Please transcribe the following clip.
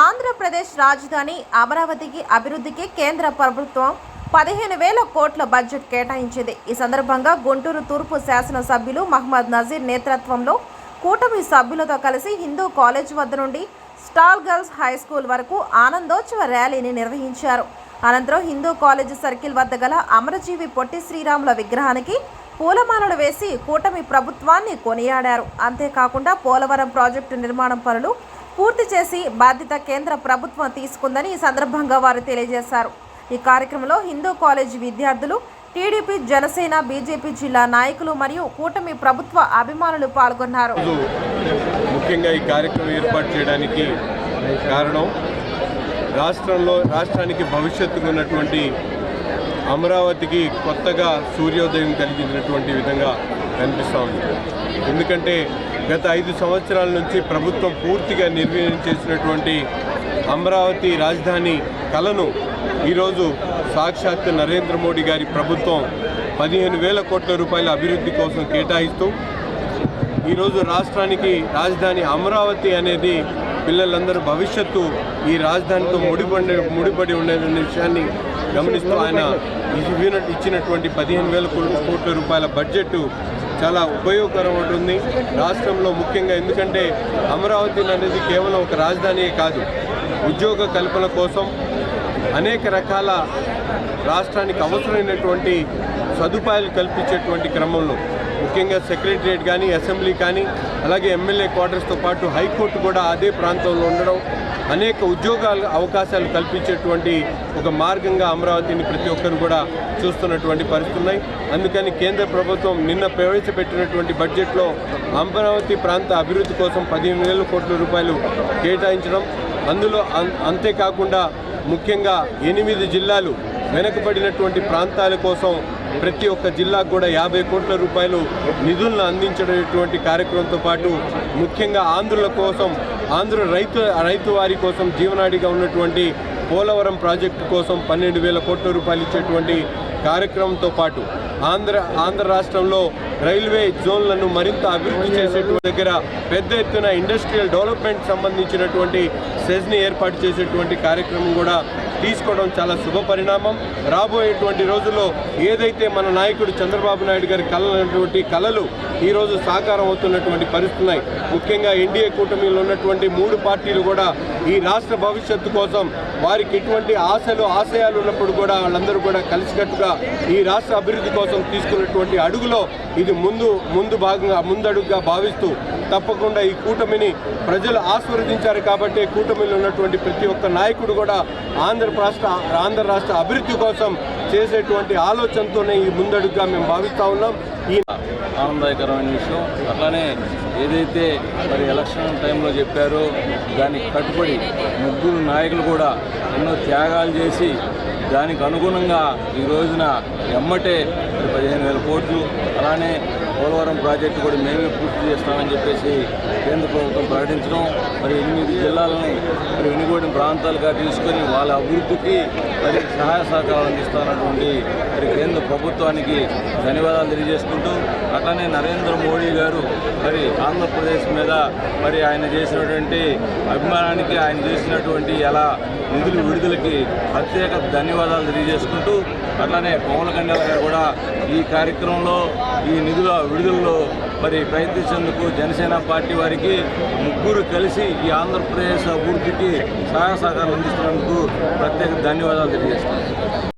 ఆంధ్రప్రదేశ్ రాజధాని అమరావతికి అభివృద్ధికి కేంద్ర ప్రభుత్వం పదిహేను వేల కోట్ల బడ్జెట్ కేటాయించింది. ఈ సందర్భంగా గుంటూరు తూర్పు శాసనసభ్యులు మహమ్మద్ నజీర్ నేతృత్వంలో కూటమి సభ్యులతో కలిసి హిందూ కాలేజ్ వద్ద నుండి స్టాల్ గర్ల్స్ హై స్కూల్ వరకు ఆనందోత్సవ ర్యాలీని నిర్వహించారు. అనంతరం హిందూ కాలేజ్ సర్కిల్ వద్ద గల అమరజీవి పొట్టి శ్రీరాముల విగ్రహానికి పూలమాలలు వేసి కూటమి ప్రభుత్వాన్ని కొనియాడారు. అంతేకాకుండా పోలవరం ప్రాజెక్టు నిర్మాణం పనులు పూర్తి చేసి బాధ్యత కేంద్ర ప్రభుత్వం తీసుకుందని ఈ సందర్భంగా వారు తెలియజేశారు. ఈ కార్యక్రమంలో హిందూ కాలేజీ విద్యార్థులు టీడీపీ జనసేన బీజేపీ జిల్లా నాయకులు మరియు కూటమి ప్రభుత్వ అభిమానులు పాల్గొన్నారు. ముఖ్యంగా ఈ కార్యక్రమం ఏర్పాటు చేయడానికి కారణం రాష్ట్రంలో రాష్ట్రానికి భవిష్యత్తుకు ఉన్నటువంటి అమరావతికి కొత్తగా సూర్యోదయం కలిగించినటువంటి విధంగా కనిపిస్తూ ఉంది. ఎందుకంటే గత ఐదు సంవత్సరాల నుంచి ప్రభుత్వం పూర్తిగా నిర్వీర్యం చేసినటువంటి అమరావతి రాజధాని కలను ఈరోజు సాక్షాత్ నరేంద్ర మోడీ గారి ప్రభుత్వం పదిహేను వేల కోట్ల రూపాయల అభివృద్ధి కోసం కేటాయిస్తూ ఈరోజు రాష్ట్రానికి రాజధాని అమరావతి అనేది పిల్లలందరూ భవిష్యత్తు ఈ రాజధానితో ముడిపడి ముడిపడి ఉండే విషయాన్ని గమనిస్తూ ఆయన ఇచ్చినటువంటి పదిహేను వేల కోట్ల రూపాయల బడ్జెట్ చాలా ఉపయోగకరం ఉంటుంది రాష్ట్రంలో ముఖ్యంగా ఎందుకంటే అమరావతి అనేది కేవలం ఒక రాజధానియే కాదు ఉద్యోగ కల్పన కోసం అనేక రకాల రాష్ట్రానికి అవసరమైనటువంటి సదుపాయాలు కల్పించేటువంటి క్రమంలో ముఖ్యంగా సెక్రటరియట్ కానీ అసెంబ్లీ కానీ అలాగే ఎమ్మెల్యే క్వార్టర్స్తో పాటు హైకోర్టు కూడా అదే ప్రాంతంలో ఉండడం అనేక ఉద్యోగాలు అవకాశాలు కల్పించేటువంటి ఒక మార్గంగా అమరావతిని ప్రతి ఒక్కరు కూడా చూస్తున్నటువంటి పరిస్థితులు ఉన్నాయి. అందుకని కేంద్ర ప్రభుత్వం నిన్న ప్రవేశపెట్టినటువంటి బడ్జెట్లో అమరావతి ప్రాంత అభివృద్ధి కోసం పదిహేను వేల కోట్ల రూపాయలు కేటాయించడం అందులో అం- అంతేకాకుండా ముఖ్యంగా ఎనిమిది జిల్లాలు వెనుకబడినటువంటి ప్రాంతాల కోసం ప్రతి ఒక్క జిల్లాకు కూడా యాభై కోట్ల రూపాయలు నిధులను అందించేటువంటి కార్యక్రమంతో పాటు ముఖ్యంగా ఆంధ్రుల కోసం ఆంధ్ర రైతు రైతు వారి కోసం జీవనాడిగా ఉన్నటువంటి పోలవరం ప్రాజెక్టు కోసం పన్నెండు వేల కోట్ల రూపాయలు ఇచ్చేటువంటి కార్యక్రమంతో పాటు ఆంధ్ర ఆంధ్ర రాష్ట్రంలో రైల్వే జోన్లను మరింత అభివృద్ధి చేసేటువంటి దగ్గర పెద్ద ఎత్తున ఇండస్ట్రియల్ డెవలప్మెంట్ సంబంధించినటువంటి సెజ్ని ఏర్పాటు చేసేటువంటి కార్యక్రమం కూడా తీసుకోవడం చాలా శుభ పరిణామం. రాబోయేటువంటి రోజుల్లో ఏదైతే మన నాయకుడు చంద్రబాబు నాయుడు గారి కలనటువంటి కళలు ఈరోజు సాకారం అవుతున్నటువంటి పరిస్థితులు ఉన్నాయి. ముఖ్యంగా ఎన్డీఏ కూటమిలో ఉన్నటువంటి మూడు పార్టీలు కూడా ఈ రాష్ట్ర భవిష్యత్తు కోసం వారికి ఎటువంటి ఆశలు ఆశయాలు ఉన్నప్పుడు కూడా వాళ్ళందరూ కూడా కలిసికట్టుగా ఈ రాష్ట్ర అభివృద్ధి కోసం తీసుకున్నటువంటి అడుగులో ఇది ముందు ముందు భాగంగా ముందడుగుగా భావిస్తూ తప్పకుండా ఈ కూటమిని ప్రజలు ఆస్వాదించారు కాబట్టి కూటమిలో ఉన్నటువంటి ప్రతి ఒక్క నాయకుడు కూడా ఆంధ్ర రాష్ట్ర ఆంధ్ర రాష్ట్ర అభివృద్ధి కోసం చేసేటువంటి ఆలోచనతోనే ఈ ముందడుగుగా మేము భావిస్తూ ఉన్నాం. ఈ ఆనందకరమైన విషయం. అట్లానే ఏదైతే మరి ఎలక్షన్ టైంలో చెప్పారో దానికి కట్టుబడి ముగ్గురు నాయకులు కూడా ఎన్నో త్యాగాలు చేసి దానికి అనుగుణంగా ఈ రోజున ఎమ్మటే పదిహేను వేల కోట్లు అలానే పోలవరం ప్రాజెక్టు కూడా మేమే పూర్తి చేస్తామని చెప్పేసి కేంద్ర ప్రభుత్వం ప్రకటించడం మరి ఎనిమిది జిల్లాలని మరి వెనుగోడిన ప్రాంతాలుగా తీసుకొని వాళ్ళ అభివృద్ధికి మరి సహాయ సహకారాలు అందిస్తున్నటువంటి మరి కేంద్ర ప్రభుత్వానికి ధన్యవాదాలు తెలియజేసుకుంటూ అట్లనే నరేంద్ర మోడీ గారు మరి ఆంధ్రప్రదేశ్ మీద మరి ఆయన చేసినటువంటి అభిమానానికి ఆయన చేసినటువంటి ఎలా నిధులు విడుదలకి ప్రత్యేక ధన్యవాదాలు తెలియజేసుకుంటూ అట్లనే పవన్ కళ్యాణ్ గారు కూడా ఈ కార్యక్రమంలో ఈ నిధుల విడుదలలో మరి ప్రయత్నించేందుకు జనసేన పార్టీ వారికి ముగ్గురు కలిసి ఈ ఆంధ్రప్రదేశ్ అభివృద్ధికి సహాయ సహకారం అందిస్తున్నందుకు ప్రత్యేక ధన్యవాదాలు తెలియజేస్తున్నాను.